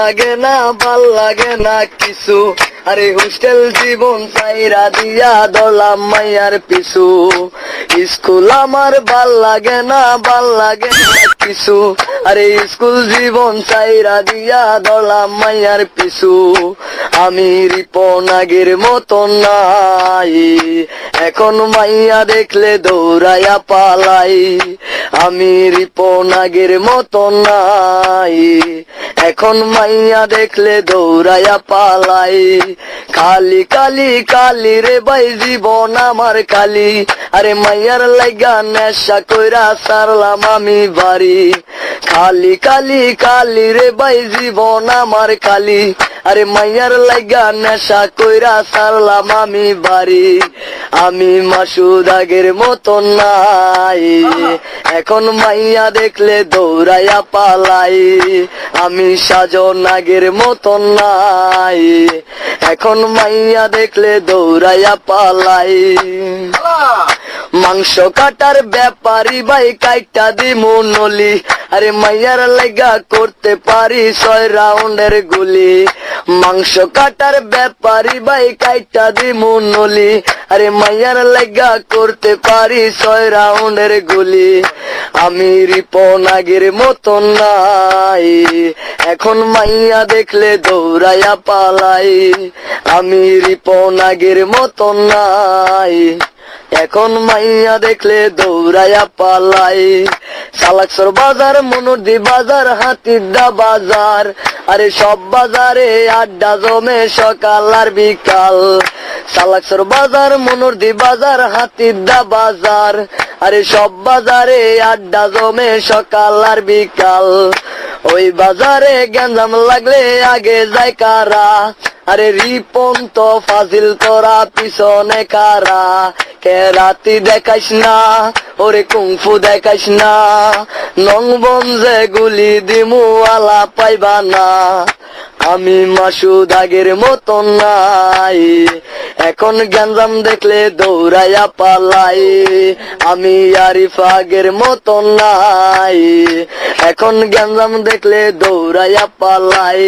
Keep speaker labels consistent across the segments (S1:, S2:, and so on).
S1: লাগে না, ভালো লাগে না কিছু। আরে হোস্টেল জীবন চাইরা দিয়া দলাম মাইয়ার পিছু। স্কুল আমার ভালো লাগে না, ভালো লাগে না কিছু। আরে স্কুল জীবন চাইরা দিয়া দলাম মাইয়ার পিছু। আমি রিপন আগের মতন নাই। এখন মাইয়া দেখলে দৌড়াইয়া পালাই। আমি রিপন আগের মতন নাই। এখন মাইয়া দেখলে দৌড়াইয়া পালাই। কালি কালি কালি রে ভাই, জীবন আমার কালি আরে মাইয়ার লাইগা নেশা কইরা সারলাম আমি বাড়ি। খালি কালি কালি রে ভাই, জীবন আমার কালি আরে মাইয়ার লাইগা নেশা কইরা সারলাম আমি বাড়ি। আমি মাসুদ আগের মতন নাই। এখন মাইয়া দেখলে দৌড়াইয়া পালাই। আমি সাজন আগের মতন নাই। এখন মাইয়া দেখলে দৌড়াইয়া পালাই। মাংস কাটার ব্যাপারি ভাই কাইটা দিমু নলি। আরে মাইয়ার লেগা করতে পারি ছয় রাউন্ডের গুলি। মাংস কাটার ব্যাপারি ভাই, কাইটা দিমু নলি। আরে মাইয়ার লেগা করতে পারি ছয় রাউন্ডের গুলি। আমি রিপন আগের মতন নাই। এখন মাইয়া দেখলে দৌড়াইয়া পালাই। আমি রিপন আগের মতন নাই। এখন মাইয়া দেখলে দৌড়াইয়া পালাই। সালাকসর বাজার মনুরদি বাজার হাতিদা বাজার। আরে সব বাজারে আড্ডা জমে সকাল আর বিকাল। সালাকসর বাজার, মনুরদি বাজার হাতিদা বাজার। আরে সব বাজারে আড্ডা জমে সকাল আর বিকাল। ওই বাজারে গ্যাঞ্জাম লাগলে আগে যায় কারা? আরে রিপন তো ফাজিল তোরা পিছনে কারা? কেরাতি দেখাইস না? ওরে কুংফু দেখাইস না? নং বন যে গুলি দিমু আলা পাইবা না। আমি মাসুদ আগের মতন নাই। এখন গ্যাঞ্জাম দেখলে দৌড়াইয়া পালাই। আমি আরিফ আগের মতন নাই। এখন গ্যাঞ্জাম দেখলে দৌড়াইয়া পালাই।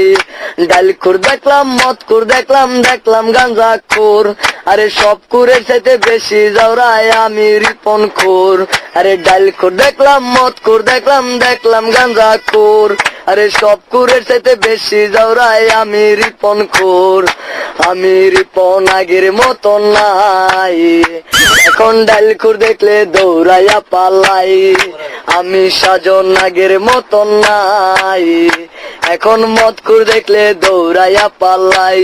S1: ডাল খুর দেখলাম মদ খুর দেখলাম দেখলাম গাঞ্জা খুর। আরে সব কুরের চাইতে বেশি যাওরায় আমি রিপন খুর। আরে ডাল খুর দেখলাম মদ খুর দেখলাম দেখলাম গাঞ্জা খুর। আরে সব কুরের চাইতে বেশি যাওরায় আমি রিপন খুর। আমি রিপন আগের মতন নাই। এখন ডাল খুর দেখলে দৌড়াইয়া পালাই। আমি সাজন আগের মতন নাই। এখন মত খুর দেখলে দৌড়াইয়া পালাই।